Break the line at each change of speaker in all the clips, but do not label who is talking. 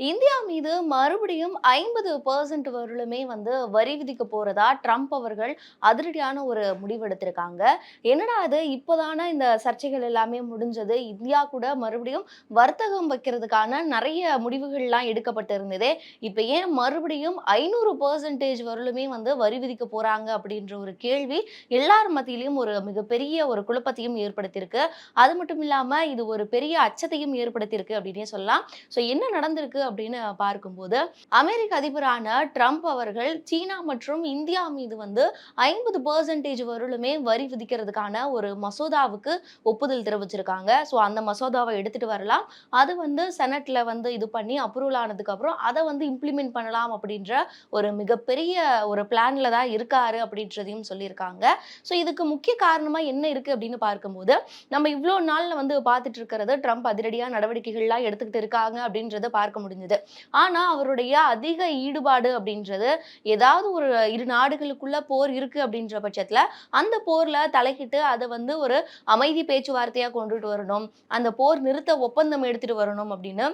India மீது மறுபடியும் ஐம்பது பர்சன்ட் வரலுமே வந்து வரி விதிக்க போறதா ட்ரம்ப் அவர்கள் அதிரடியான ஒரு முடிவெடுத்திருக்காங்க என்னடா அது இப்போதான இந்த சர்ச்சைகள் எல்லாமே முடிஞ்சது. இந்தியா கூட மறுபடியும் வர்த்தகம் வைக்கிறதுக்கான நிறைய முடிவுகள்லாம் எடுக்கப்பட்டு இருந்ததே இப்போ ஏன் மறுபடியும் ஐநூறு பர்சன்டேஜ் வரலுமே வந்து வரி விதிக்க போறாங்க அப்படின்ற ஒரு கேள்வி எல்லார் மத்தியிலையும் ஒரு மிகப்பெரிய ஒரு குழப்பத்தையும் ஏற்படுத்தியிருக்கு. அது மட்டும் இல்லாம இது ஒரு பெரிய அச்சத்தையும் ஏற்படுத்தியிருக்கு அப்படின்னே சொல்லலாம். ஸோ என்ன நடந்திருக்கு அப்படின்னு பார்க்கும்போது அமெரிக்க அதிபரான ட்ரம்ப் அவர்கள் சீனா மற்றும் இந்தியா மீது வந்து ஐம்பது பர்சன்டேஜ் வரலுமே வரி விதிக்கிறதுக்கான ஒரு மசோதாவுக்கு ஒப்புதல் தெரிவிச்சிருக்காங்க. ஸோ அந்த மசோதாவை எடுத்துட்டு வரலாம். அது வந்து செனட்ல வந்து இது பண்ணி அப்ரூவல் ஆனதுக்கு அப்புறம் அதை வந்து இம்ப்ளிமெண்ட் பண்ணலாம் அப்படின்ற ஒரு மிகப்பெரிய ஒரு பிளான்ல தான் இருக்காரு அப்படின்றதையும் சொல்லியிருக்காங்க. ஸோ இதுக்கு முக்கிய காரணமா என்ன இருக்கு அப்படின்னு பார்க்கும்போது நம்ம இவ்வளோ நாள்ல வந்து பார்த்துட்டு இருக்கிறது ட்ரம்ப் அதிரடியாக நடவடிக்கைகள்லாம் எடுத்துக்கிட்டு இருக்காங்க அப்படின்றத பார்க்க முடியும் முடிஞ்சது. ஆனா அவருடைய அதிக ஈடுபாடு அப்படின்றது ஏதாவது ஒரு இரு நாடுகளுக்குள்ள போர் இருக்கு அப்படின்ற பட்சத்துல அந்த போர்ல தலையிட்டு அதை வந்து ஒரு அமைதி பேச்சுவார்த்தையா கொண்டுட்டு வரணும். அந்த போர் நிறுத்த ஒப்பந்தம் எடுத்துட்டு வரணும் அப்படின்னு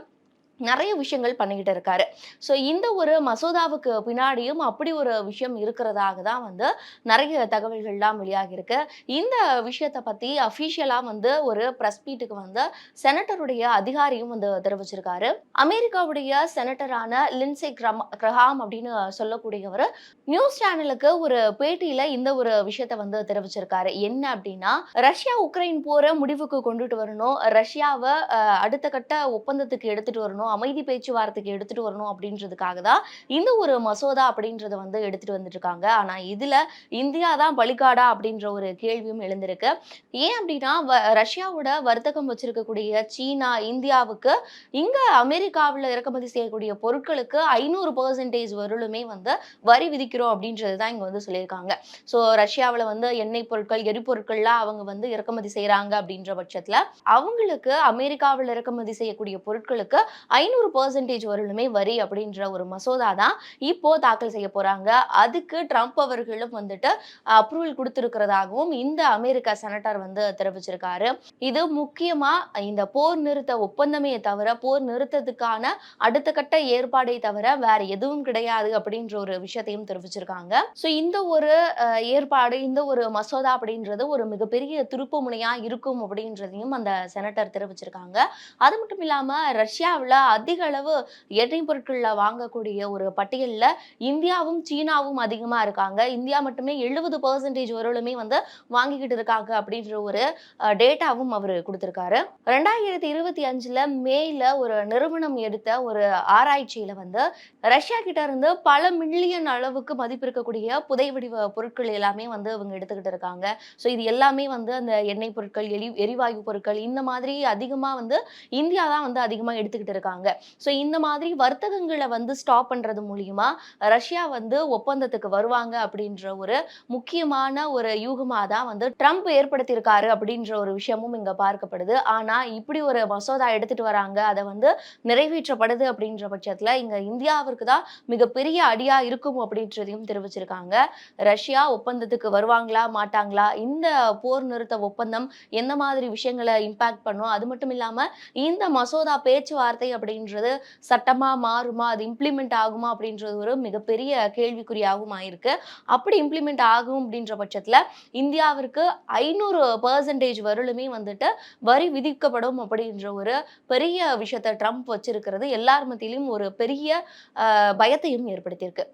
நிறைய விஷயங்கள் பண்ணிக்கிட்டு இருக்காரு. ஸோ இந்த ஒரு மசோதாவுக்கு பின்னாடியும் அப்படி ஒரு விஷயம் இருக்கிறதாக தான் வந்து நிறைய தகவல்கள்லாம் வெளியாகியிருக்கு. இந்த விஷயத்தை பற்றி அஃபீஷியலாக வந்து ஒரு ப்ரெஸ் மீட்டுக்கு வந்து செனட்டருடைய அதிகாரியும் வந்து தெரிவிச்சிருக்காரு. அமெரிக்காவுடைய செனட்டரான லின்சே கிரம் கிரஹாம் அப்படின்னு சொல்லக்கூடியவர் நியூஸ் சேனலுக்கு ஒரு பேட்டியில் இந்த ஒரு விஷயத்தை வந்து தெரிவிச்சிருக்காரு. என்ன அப்படின்னா ரஷ்யா உக்ரைன் போரை முடிவுக்கு கொண்டுட்டு வரணும். ரஷ்யாவை அடுத்த கட்ட ஒப்பந்தத்துக்கு எடுத்துட்டு வரணும். அமைதி பேச்சுவார்த்தைக்கு எடுத்துட்டு வரணும் அப்படின்றதுக்காக தான் இந்த ஒரு மசோதா அப்படின்றத வந்து எடுத்துட்டு வந்துட்டு இருக்காங்க ஆனா இதுல இந்தியா தான் பலிகாடா அப்படின்ற ஒரு கேள்வியும் எழுந்திருக்கு. ஏன் அப்படின்னா வ- ரஷ்யாவோட வர்த்தகம் வச்சிருக்கக்கூடிய சீனா இந்தியாவுக்கு இங்க அமெரிக்காவில் இறக்குமதி செய்யக்கூடிய பொருட்களுக்கு ஐநூறு பர்சன்டேஜ் வரலுமே வந்து வரி விதிக்கிறோம் அப்படின்றது தான் இங்க வந்து சொல்லியிருக்காங்க. ஸோ ரஷ்யாவில் வந்து எண்ணெய் பொருட்கள் எரிபொருட்கள்லாம் அவங்க வந்து இறக்குமதி செய்யறாங்க அப்படின்ற பட்சத்துல அவங்களுக்கு அமெரிக்காவில் இறக்குமதி செய்யக்கூடிய பொருட்களுக்கு ஐநூறு பர்சன்டேஜ் வரலுமே வரி அப்படின்ற ஒரு மசோதா தான் இப்போ தாக்கல் செய்ய போறாங்க. அதுக்கு ட்ரம்ப் அவர்களும் வந்துட்டு அப்ரூவல் கொடுத்திருக்கிறதாகவும் இந்த அமெரிக்க செனட்டர் வந்து தெரிவிச்சிருக்காரு. இது முக்கியமா இந்த போர் நிறுத்த ஒப்பந்தமே தவிர போர் நிறுத்தத்துக்கான அடுத்த கட்ட ஏற்பாடை தவிர வேற எதுவும் கிடையாது அப்படின்ற ஒரு விஷயத்தையும் தெரிவிச்சிருக்காங்க. ஸோ இந்த ஒரு ஏற்பாடு இந்த ஒரு மசோதா அப்படின்றது ஒரு மிகப்பெரிய திருப்பு முனையா இருக்கும் அப்படின்றதையும் அந்த செனட்டர் தெரிவிச்சிருக்காங்க. அது மட்டும் இல்லாம ரஷ்யாவில் அதிக அளவு எண்ணெய் பொருட்கள்ல வாங்கக்கூடிய ஒரு பட்டியல்ல இந்தியாவும் சீனாவும் அதிகமா இருக்காங்க. இந்தியா மட்டுமே எழுபது பர்சன்டேஜ் வரலுமே வந்து வாங்கிக்கிட்டு இருக்காங்க அப்படின்ற ஒரு டேட்டாவும் அவர் கொடுத்துருக்காரு. ரெண்டாயிரத்தி இருபத்தி அஞ்சுல மேல ஒரு நிறுவனம் எடுத்த ஒரு ஆராய்ச்சியில வந்து ரஷ்யா கிட்ட இருந்து பல மில்லியன் அளவுக்கு மதிப்பு இருக்கக்கூடிய புதை வடிவ பொருட்கள் எல்லாமே வந்து அவங்க எடுத்துக்கிட்டு இருக்காங்க. ஸோ இது எல்லாமே வந்து அந்த எண்ணெய் பொருட்கள் எரி எரிவாயு பொருட்கள் இந்த மாதிரி அதிகமா வந்து இந்தியா தான் வந்து அதிகமா எடுத்துக்கிட்டு இருக்காங்க. ஸோ இந்த மாதிரி வர்த்தகங்களை வந்து ஸ்டாப் பண்றது மூலியமா ரஷ்யா வந்து ஒப்பந்தத்துக்கு வருவாங்க அப்படின்ற ஒரு முக்கியமான ஒரு யூகமாக தான் வந்து ட்ரம்ப் ஏற்படுத்தியிருக்காரு அப்படின்ற ஒரு விஷயமும் இங்க பார்க்கப்படுது. ஆனால் இப்படி ஒரு மசோதா எடுத்துட்டு வராங்க அதை வந்து நிறைவேற்றப்படுது அப்படின்ற பட்சத்தில் இங்கே இந்தியாவிற்கு தான் மிகப்பெரிய அடியாக இருக்கும் அப்படின்றதையும் தெரிவிச்சிருக்காங்க. ரஷ்யா ஒப்பந்தத்துக்கு வருவாங்களா மாட்டாங்களா இந்த போர் நிறுத்த ஒப்பந்தம் எந்த மாதிரி விஷயங்களை இம்பாக்ட் பண்ணும்? அது மட்டும் இல்லாமல் இந்த மசோதா பேச்சுவார்த்தை அப்படின்றது சட்டமாக மாறுமா அது இம்ப்ளிமெண்ட் ஆகுமா அப்படின்றது ஒரு மிகப்பெரிய கேள்விக்குறியாகவும் ஆயிருக்கு. அப்படி இம்ப்ளிமெண்ட் ஆகும் அப்படின்ற பட்சத்தில் இந்தியாவிற்கு ஐநூறு பர்சன்டேஜ் வரலுமே வந்துட்டு வரி விதிக்கப்படும் அப்படின்ற ஒரு பெரிய விஷயத்தை ட்ரம்ப் வச்சிருக்கிறது. எல்லார் மத்தியிலும் ஒரு பெரிய பயத்தையும் ஏற்படுத்தியிருக்கு.